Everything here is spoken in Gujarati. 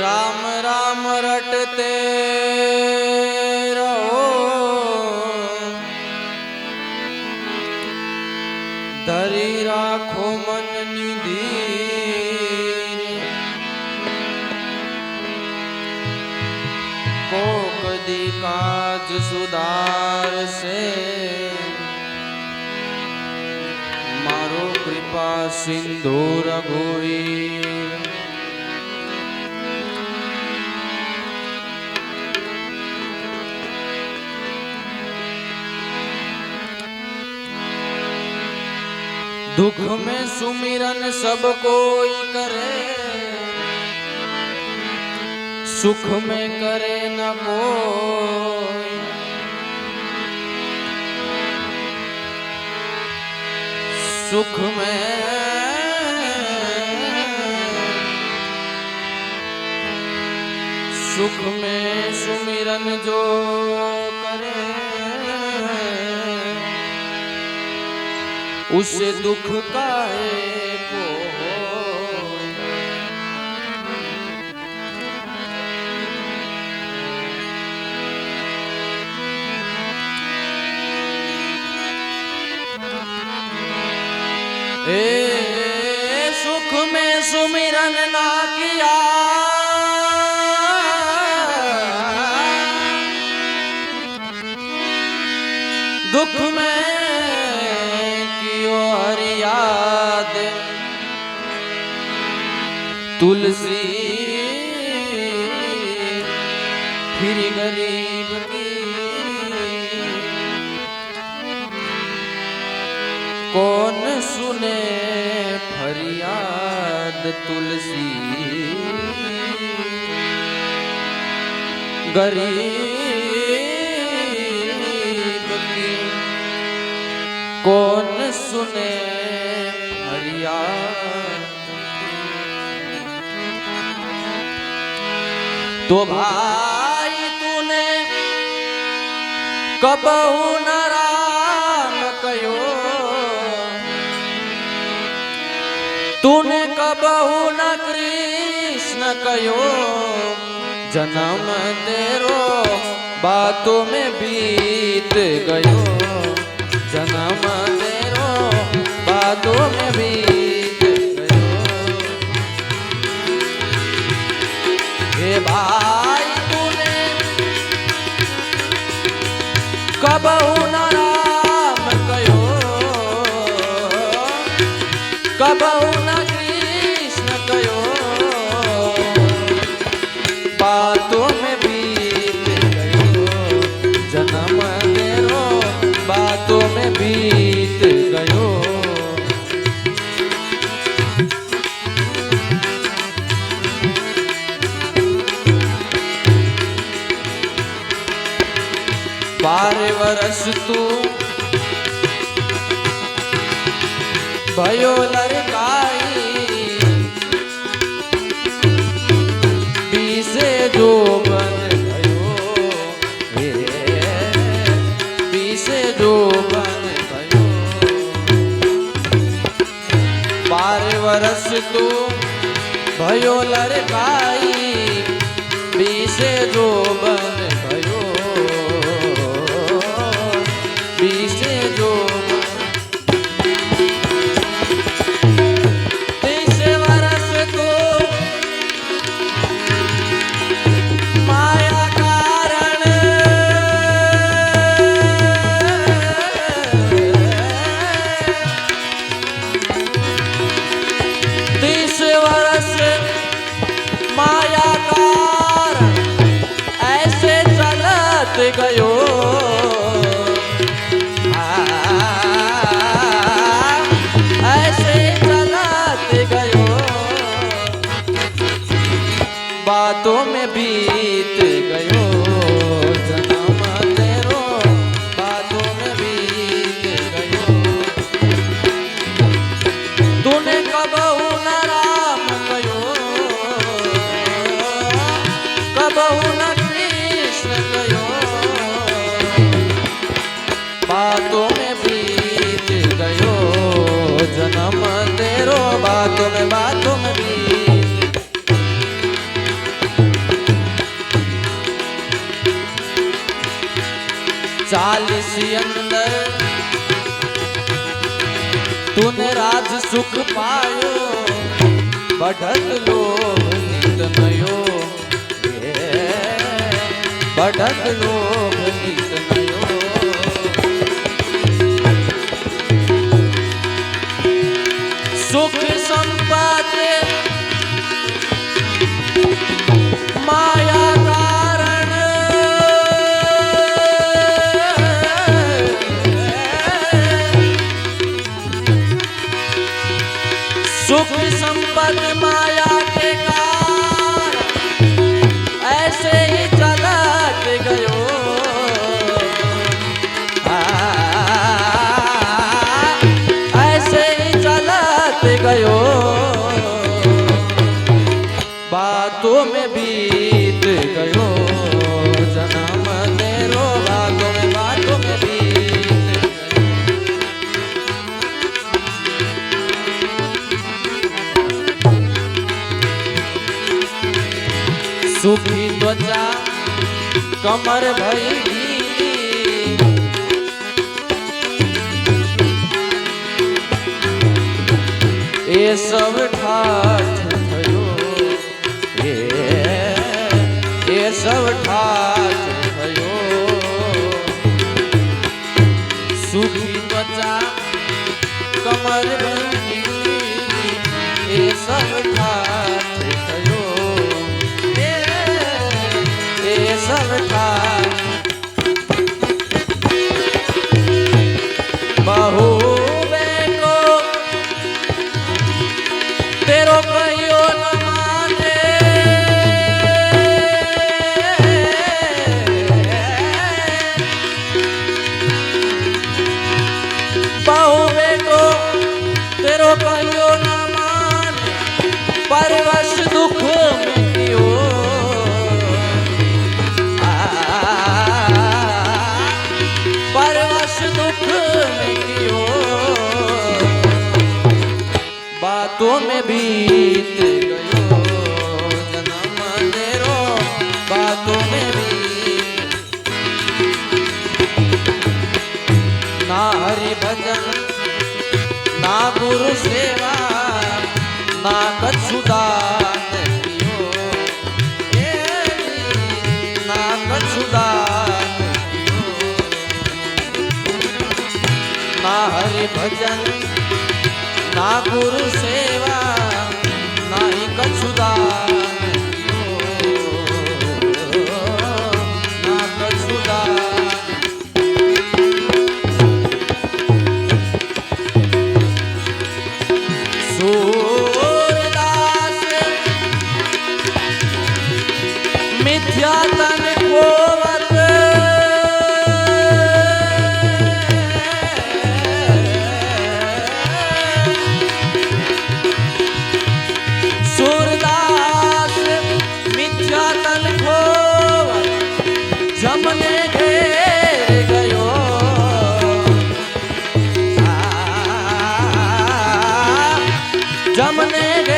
રામ રામ રટતે ધરી રાખો મનની ધીર કોક દી કાજ સુધારશે મારો કૃપા સિંધુ રઘુવીર दुख में सुमिरन सब कोई करे। सुख में करे न कोई। सुख में सुख में सुमिरन जो उसे दुख काहे को होय। ए तुलसी। फिर गरीब कौन सुने फरियाद तुलसी? गरीब कौन सुने फरियाद तो भाई तूने कबहू न कयो। तूने कबहू न कृष्ण कयो। जन्म तेरो बातों में बीत गयो। जन्म तेरो बातों में बीत કબહુ બારે વરસ તું. ભયો લરકાઈ પીસે જો બન ભયો. હે, પીસે જો બન ભયો. બાર વરસ તું ભયો લરકાઈ ચાલીસ અંદર. તુન રાજ સુખ પાયો બઢત લોક નિત નયો. બઢત લોક નિત સુખ સંપદમાં સુખી ત્વચા કમર ભરી એ સૌ ઠાઠ થયો. એ સૌ ઠાઠ Oh, ના કછુદાન ના કછુદાન ના હરિ ભજન ના ગુરુ સેવા ના કછુદાન जमने रे